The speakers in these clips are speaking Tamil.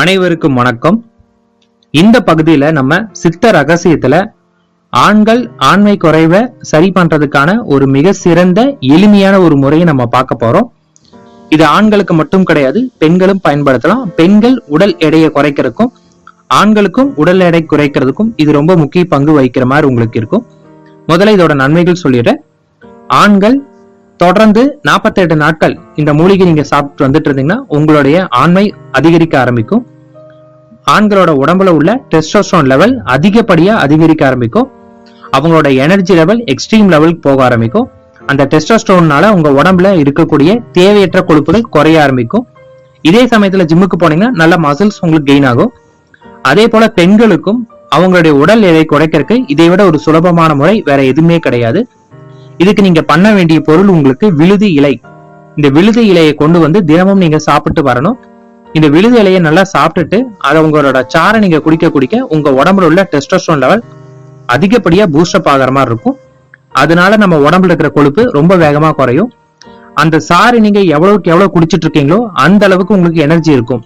அனைவருக்கும் வணக்கம். இந்த பகுதியில நம்ம சித்த ரகசியத்துல ஆண்கள் ஆண்மை குறைவை சரி பண்றதுக்கான ஒரு மிக சிறந்த எளிமையான ஒரு முறையை நம்ம பார்க்க போறோம். இது ஆண்களுக்கு மட்டும் கிடையாது பெண்களும் பயன்படுத்தலாம். பெண்கள் உடல் எடையை குறைக்கிறதுக்கும் ஆண்களுக்கும் உடல் எடை குறைக்கிறதுக்கும் இது ரொம்ப முக்கிய பங்கு வகிக்கிற மாதிரி உங்களுக்கு இருக்கும். முதல்ல இதோட நன்மைகள் சொல்லிடுறேன். ஆண்கள் தொடர்ந்து 48 நாட்கள் இந்த மூலிகை நீங்க சாப்பிட்டு வந்துட்டு இருந்தீங்கன்னா உங்களுடைய ஆண்மை அதிகரிக்க ஆரம்பிக்கும். ஆண்களோட உடம்புல உள்ள டெஸ்டோஸ்டோன் லெவல் அதிகப்படியா அதிகரிக்க ஆரம்பிக்கும். அவங்களோட எனர்ஜி லெவல் எக்ஸ்ட்ரீம் லெவலுக்கு போக ஆரம்பிக்கும். அந்த டெஸ்டோஸ்டோன்னால உங்க உடம்புல இருக்கக்கூடிய தேவையற்ற கொழுப்புகள் குறைய ஆரம்பிக்கும். இதே சமயத்துல ஜிம்முக்கு போனீங்கன்னா நல்ல மசில்ஸ் உங்களுக்கு கெயின் ஆகும். அதே போல பெண்களுக்கும் அவங்களுடைய உடல் எடை குறைக்கிறதுக்கு இதை விட ஒரு சுலபமான முறை வேற எதுவுமே கிடையாது. இதுக்கு நீங்க பண்ண வேண்டிய பொருள் உங்களுக்கு விழுது இலை. இந்த விழுது இலையை கொண்டு வந்து தினமும் நீங்க சாப்பிட்டு வரணும். இந்த விழுது இலையை நல்லா சாப்பிட்டுட்டு அதை உங்களோட சாறை நீங்க குடிக்க குடிக்க உங்க உடம்புல உள்ள டெஸ்டோஸ்டோன் லெவல் அதிகப்படியா பூஸ்டப் ஆகிற மாதிரி இருக்கும். அதனால நம்ம உடம்புல இருக்கிற கொழுப்பு ரொம்ப வேகமா குறையும். அந்த சாறு நீங்க எவ்வளவுக்கு எவ்வளவு குடிச்சிட்டு இருக்கீங்களோ அந்த அளவுக்கு உங்களுக்கு எனர்ஜி இருக்கும்.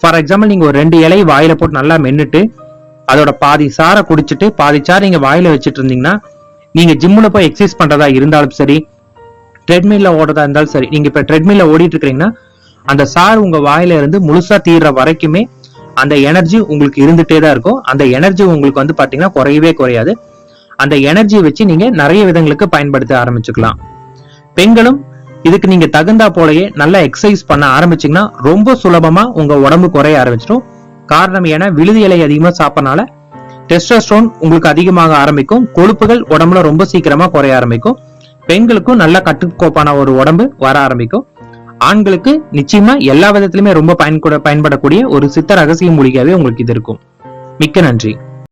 ஃபார் எக்ஸாம்பிள் நீங்க ஒரு ரெண்டு இலை வாயில போட்டு நல்லா மென்னுட்டு அதோட பாதி சாரை குடிச்சிட்டு பாதி சாறு நீங்க வாயில வச்சுட்டு இருந்தீங்கன்னா நீங்க ஜிம்முல போய் எக்ஸசைஸ் பண்றதா இருந்தாலும் சரி ட்ரெட்மில்ல ஓடுறதா இருந்தாலும் சரி நீங்க இப்ப ட்ரெட்மில்ல ஓடிட்டு இருக்கீங்கன்னா அந்த சார் உங்க வாயில இருந்து முழுசா தீர்ற வரைக்குமே அந்த எனர்ஜி உங்களுக்கு இருந்துட்டே தான் இருக்கும். அந்த எனர்ஜி உங்களுக்கு வந்து பாத்தீங்கன்னா குறையவே குறையாது. அந்த எனர்ஜியை வச்சு நீங்க நிறைய விதங்களுக்கு பயன்படுத்த ஆரம்பிச்சுக்கலாம். பெண்களும் இதுக்கு நீங்க தகுந்தா போலயே நல்லா எக்ஸசைஸ் பண்ண ஆரம்பிச்சீங்கன்னா ரொம்ப சுலபமா உங்க உடம்பு குறைய ஆரம்பிச்சிடும். காரணம் ஏன்னா விழுது இலை அதிகமா சாப்பிடறனால டெஸ்டாஸ்ட்ரோன் உங்களுக்கு அதிகமாக ஆரம்பிக்கும். கொழுப்புகள் உடம்புல ரொம்ப சீக்கிரமா குறைய ஆரம்பிக்கும். பெண்களுக்கும் நல்ல கட்டுக்கோப்பான ஒரு உடம்பு வர ஆரம்பிக்கும். ஆண்களுக்கு நிச்சயமா எல்லா விதத்திலுமே ரொம்ப பயன்பட பயன்படக்கூடிய ஒரு சித்த ரகசிய மூலிகையாவே உங்களுக்கு இது இருக்கும். மிக்க நன்றி.